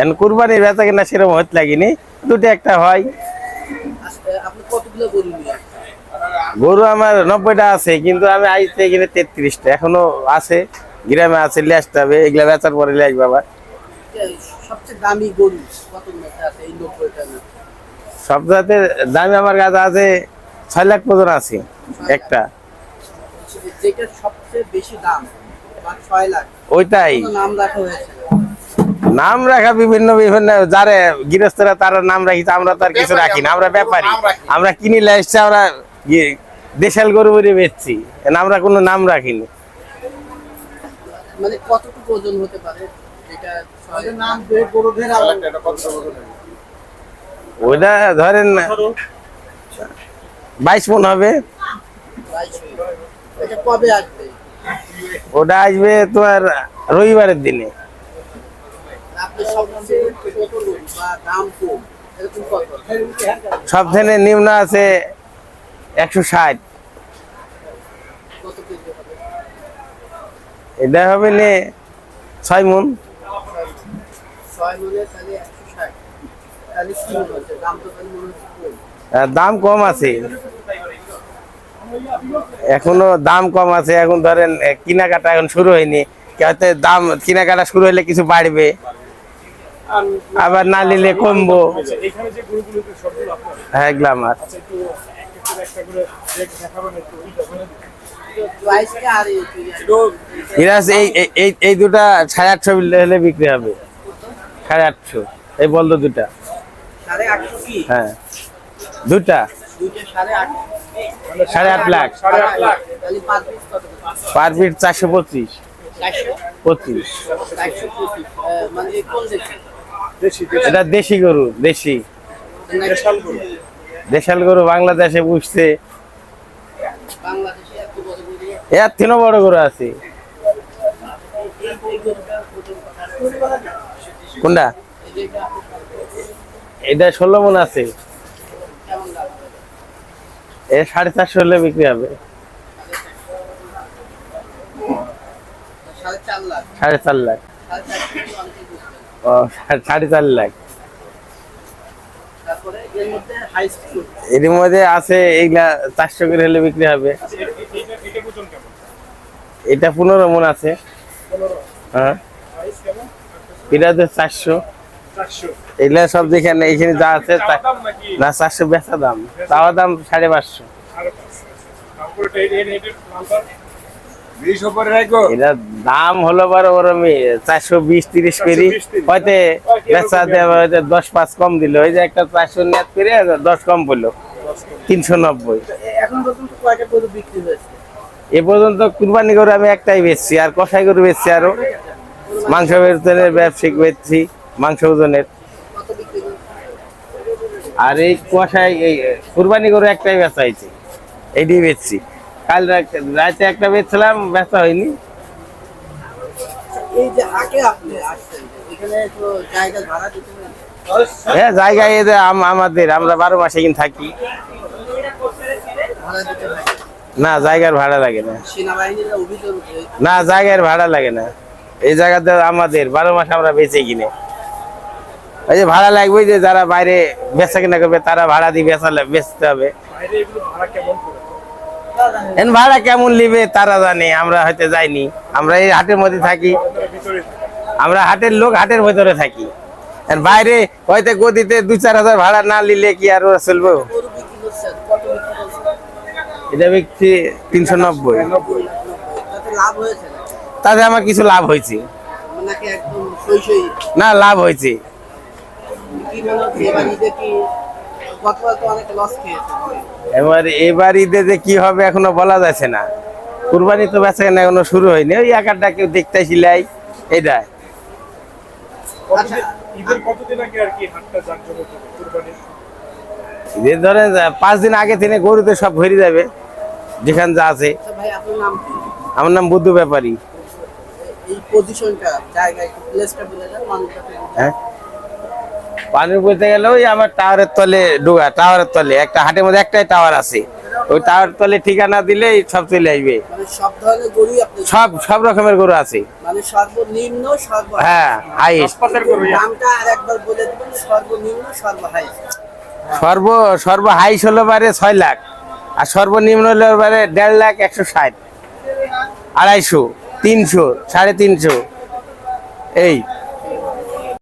এখন কুরবানির বেচা কিনা সেরকম হতে লাগেনি। দুটো একটা হয়। গরু নিয়ে আমার নব্বইটা আছে কিন্তু আমি আইতে এখানে তেত্রিশটা। এখনও আছে গ্রামে আছে লিয়ে আসতে হবে। এগুলা বেচার পরে লিয়ে আসবে আবার। সবচেয়ে দামি গরু কত মধ্যে আছে এই নব্বইটা না? সব জাতের দামি আমার কাছে আছে ছয় লাখ পর্যন্ত আছে একটা। যেটা সবচেয়ে বেশি দাম ওইটাই। নাম রাখা হয়েছে? নাম রাখা বিভিন্ন বিভিন্ন যারা গৃহস্থরা তারা নাম রাখিছে আমরা তার কিছু রাখি না আমরা ব্যাপারী। আমরা কিনি লাইসছে আমরা দেশাল গরু বলে বেচছি আমরা কোনো নাম রাখিনি। মানে কতটুকু ওজন হতে পারে? যেটা ওইটা ধরেন বাইশ মন হবে। বাইশ এটা কবে আসবে? ওটা আসবে তোমার রবিবারের দিনে। সবচেয়ে সব নিম্ন আছে একশো ষাট। এটা হবে নে ছয় মন। দাম কম আছে। এখনও দাম কম আছে। এখন ধরেন কেনাকাটা এখন শুরু হয়নি। হয়তো দাম, কেনাকাটা শুরু হলে কিছু বাড়বে। আবার না নিলে কমবো। এখানে যে গরুগুলোতে সবগুলো আপনার? হ্যাঁ গ্লামার। আচ্ছা এই এই এই- এই এই দুটা সাড়ে আটশো হলে বিক্রি হবে। সাড়ে আটশো এই বলতো দুটা। হ্যাঁ। দুটা। সাড়ে আট লাখ। পার পিট চারশো পঁচিশ। পঁচিশ। এটা দেশি গরু দেশি। দেশাল গরু? বাংলাদেশে পুষছে বাংলাদেশে এত বড় গরু এর থেকেও বড় গরু আছে? কোনটা? এটা ষোলো মন আছে। এ সাড়ে চারশো হলে বিক্রি হবে। সাড়ে চার লাখ। সাড়ে চার লাখ। এর মধ্যে হাই স্কুলের মধ্যে আছে এইগুলা চারশো করে হলে বিক্রি হবে। আচ্ছা এটা পনেরো মন আছে। হ্যাঁ। এটা চারশো। এগুলা সব যেখানে এখানে যা আছে তা- দাম নাকি? না চারশো বেচা দাম। তাওয়া দাম সাড়ে পাঁচশো। পাঁচ তারপরে এটা দাম হলো চারশো বিশ তিরিশ করি 420 30 হয়তো বেচা দেওয়া হয়তো দশ পাঁচ কম দিল। ওই যে একটা চারশো নেট করে দশ কম পড়ল তিনশো নব্বই। এখন পর্যন্ত কয়টা গরু এ পর্যন্ত কুরবানি করে আমি একটাই বেচছি আর কষাই গরু বেচছি আরও। মাংস ওজনের ব্যবসায়িক বেচছি মাংস ওজনের। আর এই কুয়াশায় এই কুরবানি গরু একটাই বেচা হয়েছে এইটাই বেচছি। কাল রাত- একটা বেচছিলাম বেচা হয়নি। এই যে আগে আপনি আসছেন এখানে তো জায়গা ভাড়া দিতে হ্যাঁ জায়গায় এদের আমাদের আমরা বারো মাসে কিন্তু থাকি। না জায়গার ভাড়া লাগে না। না জায়গার ভাড়া লাগে না। এই জায়গাতে আমাদের বারো মাস আমরা বেঁচে কিনে। ওই যে ভাড়া লাগবে যে যারা বাইরে বেচা কিনা করবে তারা ভাড়া দিয়ে বেচা বেচতে হবে বাইরে এগুলো ভাড়া কেমন করে এখন ভাড়া কেমন নিবে তারা জানে আমরা হয়তো যাইনি। আমরা এই হাটের মধ্যে থাকি। আমরা হাটের লোক হাটের ভেতরে থাকি। বাইরে হয়তো গদিতে দু চার হাজার ভাড়া না নিলে কি আর চলবে? এটা বিক্রি তিনশো নব্বই। তাতে আমার কিছু লাভ হয়েছে। না লাভ হয়েছে। গতবার তো অনেক লস খেয়েছে। এবার এবার ঈদে যে কি হবে এখনও বলা যাচ্ছে না। কুরবানি তো বেচা কেনা এখনও শুরু হয়নি। ওই একাটা কেউ দেখতে সিলাই এটা ঈদের কতদিন আগে আর কি হাটটা জাঁকজমক হবে কুরবানির ঈদের ধরেন পাঁচ দিন আগে থেকে গরুতে সব ভরে যাবে। যেখান যা আছে। আচ্ছা ভাই আপনার নাম কি? আমার নাম বুদ্ধ ব্যাপারী। এই পজিশনটা জায়গায় প্লেসটা বলে দেন মানুষটা হ্যাঁ? পানির বলতে গেলে ওই আমার টাওয়ারের তলে ডুগা টাওয়ারের তলে একটা হাটের মধ্যে একটাই টাওয়ার আছে। ওই তার তলে ঠিকানা দিলে সব চলে আসবে। মানে সব সব সব রকমের গরু আছে। মানে সর্ব হ্যাঁ হাইস্ট সর্ব হাই সর্ব সর্ব হাইস হলো বারে ছয় লাখ আর সর্বনিম্ন হলো বারে দেড় লাখ একশো ষাট। আড়াইশো তিনশো সাড়ে তিনশো। এই।